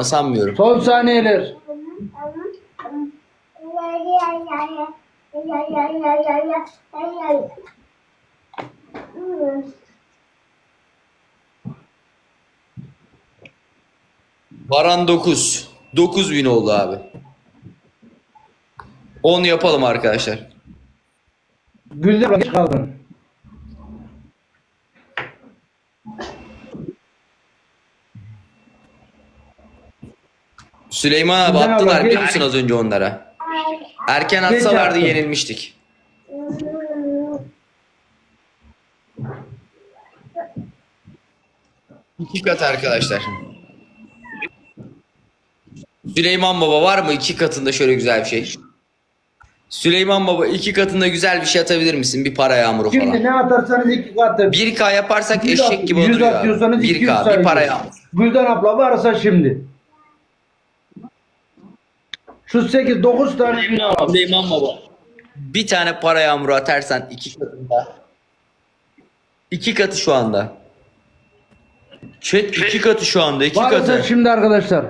ama sanmıyorum. Son saniyeler. Baran 9. 9 bin oldu abi. 10 yapalım arkadaşlar. Gülden geç kaldın. Süleyman abi abi, attılar biliyor musun az önce onlara? Erken Geç atsalardı attım. yenilmiştik. İki kat arkadaşlar. Süleyman Baba var mı iki katında şöyle güzel bir şey? Süleyman Baba iki katında güzel bir şey atabilir misin? Bir para yağmuru Şimdi falan. ne atarsanız iki katı. 1K yaparsak Yüz eşek at- gibi yüz olur ya. atıyorsanız 200 1K bir para yağmuru. Gülden abla varsa şimdi. Şu 8 9 tane bina al. Süleyman Baba. Bir tane para yağmuru atarsan iki katında. İki katı şu anda. Chat iki katı şu anda iki Varsa katı. şimdi arkadaşlar.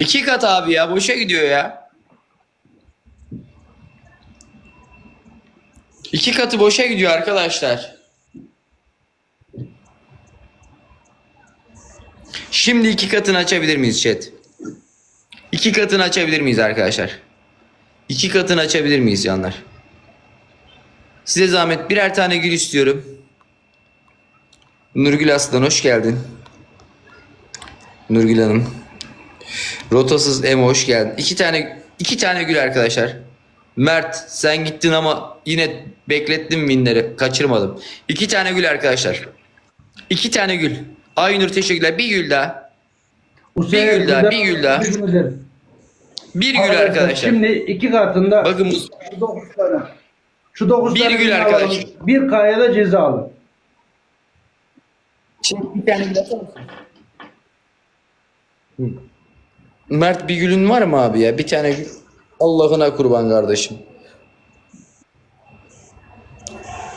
İki kat abi ya boşa gidiyor ya. İki katı boşa gidiyor arkadaşlar. Şimdi iki katını açabilir miyiz chat? İki katını açabilir miyiz arkadaşlar? İki katını açabilir miyiz canlar? Size zahmet birer tane gül istiyorum. Nurgül Aslan hoş geldin. Nurgül Hanım. Rotasız Emo hoş geldin. İki tane iki tane gül arkadaşlar. Mert sen gittin ama yine beklettim minleri. Kaçırmadım. İki tane gül arkadaşlar. İki tane gül. Aynur teşekkürler. Bir gül daha. Bir gül daha, bir gül daha. Bir gül arkadaşlar. Şimdi iki katında Bakın bu şu 9 tane. Şu 9 Bir tane gül bina arkadaş. alalım. Bir kaya da cezalı. bir tane gül atar mısın? Mert bir gülün var mı abi ya? Bir tane gül. Allah'ına kurban kardeşim.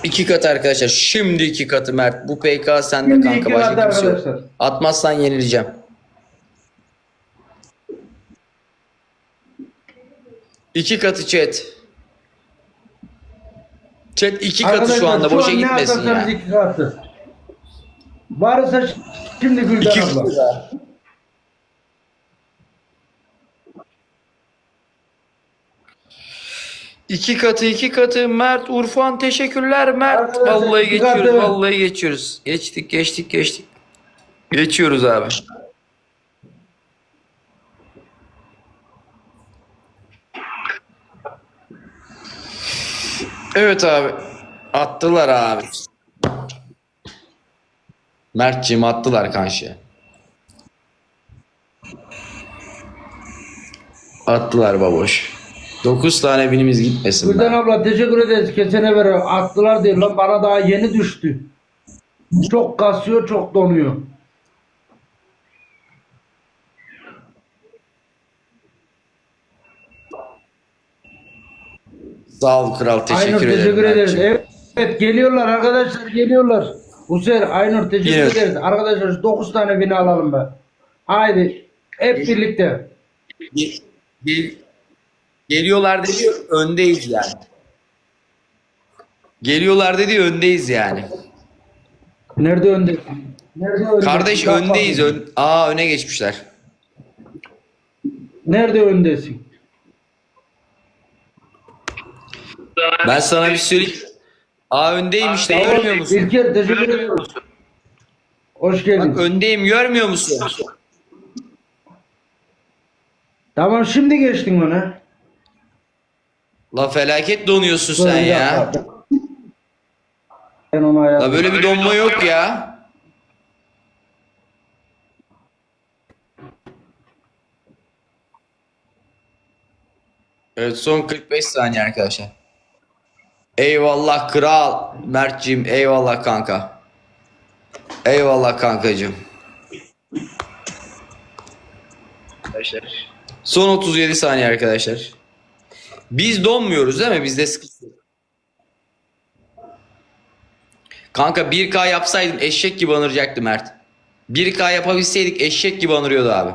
İki kat arkadaşlar. Şimdi iki katı Mert. Bu PK sende Şimdi kanka başka kimse yok. arkadaşlar. Atmazsan yenileceğim. İki katı chat. Chat iki katı Arkadaşlar, şu anda şu boşa an gitmesin ya. iki katı. Varsa şimdi Gülden İki abla. katı daha. İki katı iki katı Mert Urfan teşekkürler Mert. Arkadaşlar, Vallahi iki geçiyoruz katı. vallahi geçiyoruz. Geçtik geçtik geçtik. Geçiyoruz abi. Evet abi. Attılar abi. Mert'cim attılar kanşı. Attılar baboş. 9 tane binimiz gitmesin. Gülden abla teşekkür ederiz. Kesene ver attılar diyor lan bana daha yeni düştü. Çok kasıyor çok donuyor. Sağ ol kral teşekkür Aynur ederim. teşekkür ederiz. Evet, evet geliyorlar arkadaşlar geliyorlar. Sefer Aynur teşekkür Yine. ederiz. Arkadaşlar şu 9 tane bina alalım be. Haydi hep birlikte. Gel- gel- geliyorlar dedi öndeyiz yani. Geliyorlar dedi öndeyiz yani. Nerede önde? Nerede önde? Kardeş öndeyiz. Ön... Aa öne geçmişler. Nerede öndesin? Ben sana bir söyleyeyim. Aa öndeyim işte görmüyor musun? İlker teşekkür ediyoruz. Hoş geldin. Bak öndeyim görmüyor musun? Tamam şimdi geçtin ona. La felaket donuyorsun sen ya. Ben onu La ayarladım. böyle bir donma yok ya. Evet son 45 saniye arkadaşlar. Eyvallah kral. Mert'cim eyvallah kanka. Eyvallah kankacım. Arkadaşlar. Son 37 saniye arkadaşlar. Biz donmuyoruz değil mi? Bizde sıkıntı yok. Kanka 1K yapsaydın eşek gibi anıracaktı Mert. 1K yapabilseydik eşek gibi anırıyordu abi.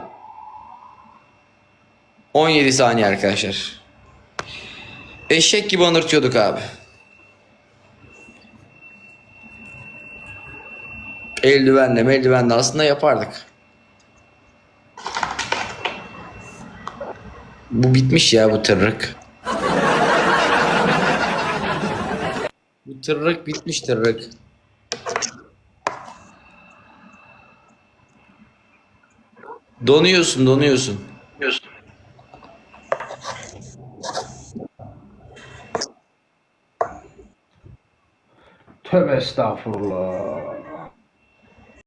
17 saniye arkadaşlar. Eşek gibi anırtıyorduk abi. Eldivenle meldivenle aslında yapardık. Bu bitmiş ya bu tırrık. Tırrık bitmiş tırrık. Donuyorsun donuyorsun. Tövbe estağfurullah.